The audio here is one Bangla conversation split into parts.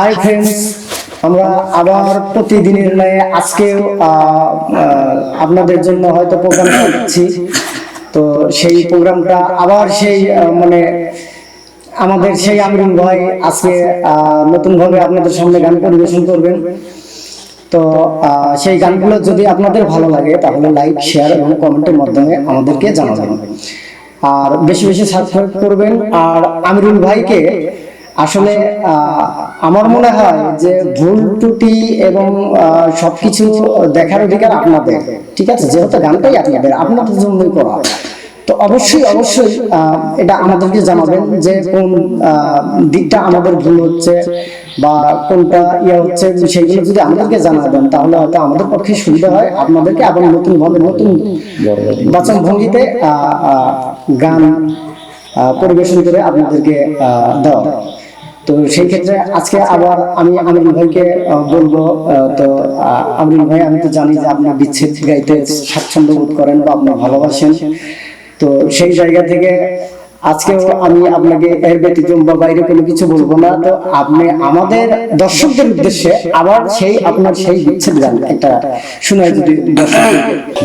হাই ফ্রেন্ডস আমরা আবার প্রতিদিনের ন্যায় আজকেও আপনাদের জন্য হয়তো প্রোগ্রাম করছি। তো সেই প্রোগ্রামটা আবার সেই মানে আমাদের সেই আমিরুল ভাই আজকে নতুনভাবে আপনাদের সামনে গান পরিবেশন করবেন। তো সেই গানগুলো যদি আপনাদের ভালো লাগে, তাহলে লাইক শেয়ার এবং কমেন্টের মাধ্যমে আমাদেরকে জানাবেন। আর বেশি বেশি সাবস্ক্রাইব করবেন। আর আমিরুল ভাইকে আসলে আমার মনে হয় যে ভুল ত্রুটি এবং সবকিছু দেখার অধিকার আপনাদের, ঠিক আছে? যেহেতু গানটাই আপনাদের আপনাদের জন্যই করা। তো অবশ্যই অবশ্যই এটা আমাদেরকে জানাবেন যে কোন দিকটা আমাদের ভুল হচ্ছে বা কোনটা ইয়ে হচ্ছে, সেইগুলো যদি আমাদেরকে জানাবেন, তাহলে হয়তো আমাদের পক্ষে সুবিধা হয় আপনাদেরকে আবার নতুন ভাবে নতুন বাচন ভঙ্গিতে গান পরিবেশন করে আপনাদেরকে দেওয়া। তো সেই ক্ষেত্রে আজকে আবার আমি আমিন ভাইকে বলব তো আমিন ভাই, আমি তো জানি যে আপনার বিচ্ছেদ গাইতে স্বাচ্ছন্দ্য বোধ করেন বা আপনার ভালোবাসেন। তো সেই জায়গা থেকে আজকেও আমি আপনাকে এর ব্যতিক্রম বা বাইরে কোনো কিছু বলব না। তো আপনি আমাদের দর্শকদের উদ্দেশ্যে আবার সেই আপনার সেই বিচ্ছেদ গান একটা যদি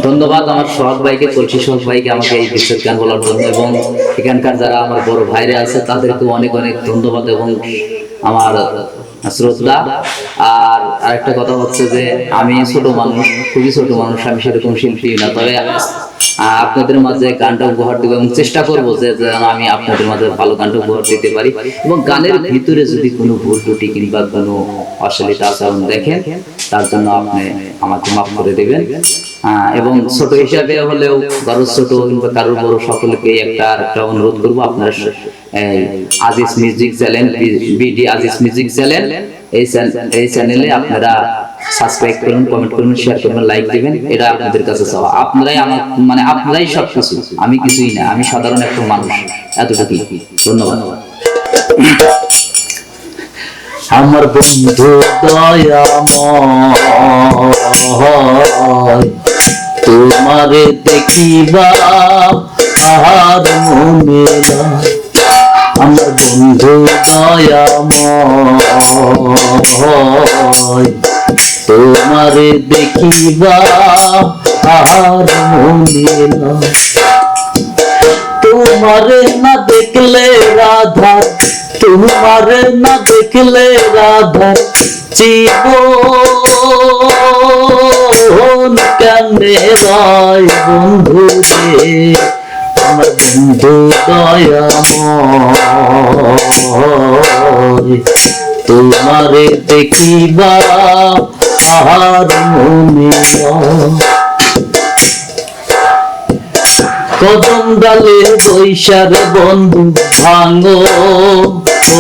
ধন্যবাদ আমার সোহাগ ভাইকে তুলসী সোহাগ ভাইকে আমাকে এই বিশেষ গান বলার জন্য এবং এখানকার যারা আমার বড় ভাইরা আছে তাদেরকে অনেক অনেক ধন্যবাদ এবং আমার শ্রদ্ধা আর আরেকটা কথা হচ্ছে যে, আমি ছোট মানুষ, খুবই ছোট মানুষ, আমি সেরকম শিল্পী না। তবে আপনাদের মাঝে গানটা উপহার দেবো এবং চেষ্টা করব যে আমি আপনাদের মাঝে ভালো গানটা উপহার দিতে পারি। এবং গানের ভিতরে যদি কোনো ভুল ত্রুটি কিংবা কোনো অশ্লীলতা আচরণ দেখেন, তার জন্য আপনি আমাকে মাফ করে দেবেন। এবং ছোট হিসাবে হলেও কারোর ছোট কিংবা কারোর বড় সকলকে একটা আর একটা অনুরোধ করব। আপনারা Aziz music channel, BD Aziz music channel, এই চ্যানেলে আপনারা সাবস্ক্রাইব করুন, কমেন্ট করুন, শেয়ার করুন, লাইক দিবেন। এটা আপনাদের কাছে চাওয়া। আপনারাই আমার মানে আপনারাই সব কিছু আমি কিছুই না, আমি সাধারণ একটা মানুষ। এতটুকুই। ধন্যবাদ। আমার বন্ধু দয়াময়। তোমারে দেখিবা আর মনে আমার বন্ধু দয়াময়। তোমারে দেখিবা আর মনে তোমারে না দেখলে রাধা, তোমারে না দেখলে রাধা, জীবন বন্ধু রে আমার বন্ধু দয়াময়। তোমারে দেখিবা মনে কদম ডালে বৈশার বন্ধু ভাঙো ও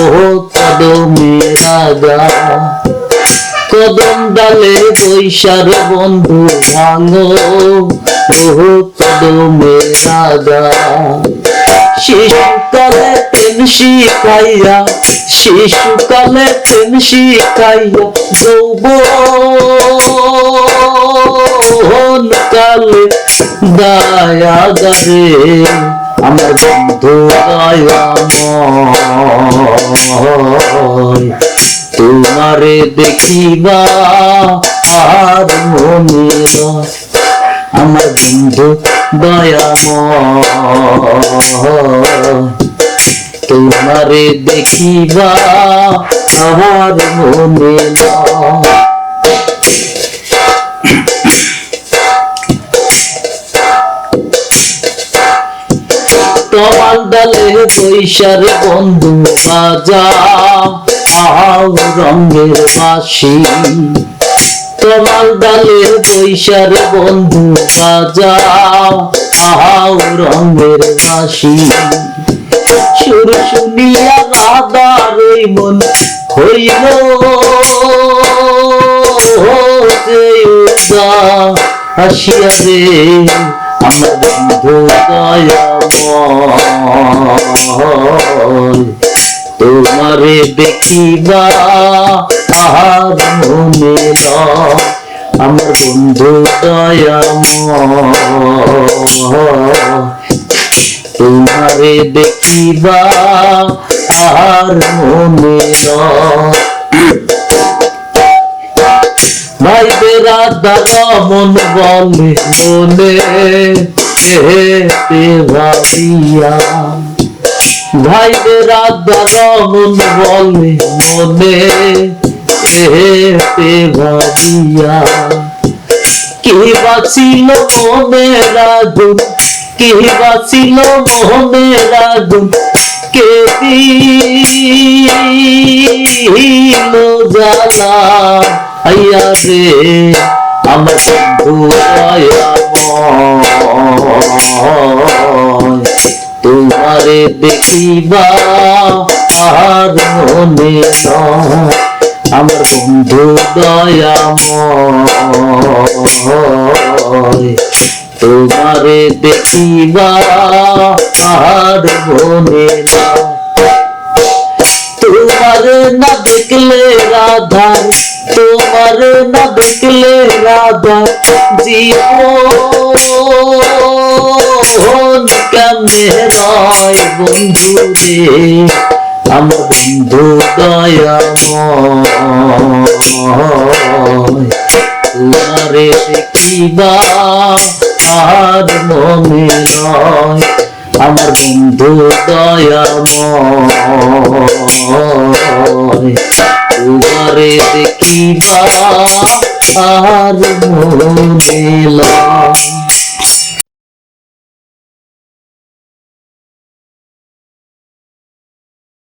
কদমে রাগা কদম ডালে বৈশার বন্ধু ভাঙো। ও কদমে রাগা শিশুকালে প্রেম শিখাইয়া, শিশুকালে প্রেম শিখাইয়া যৌবন কালে দয়া গরে আমার বন্ধু দয়াময়। তোমারে দেখিবা আর মনে আমার বন্ধু দয়াময়। তোমারে দেখিবা আমার মনে তোমার ডালে বৈশার বন্ধু বাজা আও রঙের বাসি তোমার ডালে বৈশার বন্ধু বাজা আও রঙের বাসি সুর শুনিয়া রাধার মন হইল আসিয়া রে, আমার বন্ধু দয়াময়। তোমারে দেখিবা আহার মনে আমার বন্ধু তোমারে দেখিবা আর মনে ভাই বেরাদার মন বলে মনে ভাবিয়া ভাই বেরাদার মন বলে মনে হেতে ভাবিয়া। কি বাঁচিল মনের আগুন কি বাঁচিল মনের আগুন কে দিল জ্বালা। আইয়া রে, আমার বন্ধু দয়াময়। তোমারে দেখিবা আর মনে আমার বন্ধু দয়াময়। তোমারে দেখিবা আর মনে নয়। তোমার না দেখলে রাধা তোমার না দেখলে রাধা জীবন। কেমনে নয় বন্ধু রে, আমার বন্ধু দয়াময়। তোমারে দেখিবা আর মনে নয়, আমার বন্ধু দয়াময়। তোমারে দেখিবা আর মনে নয়।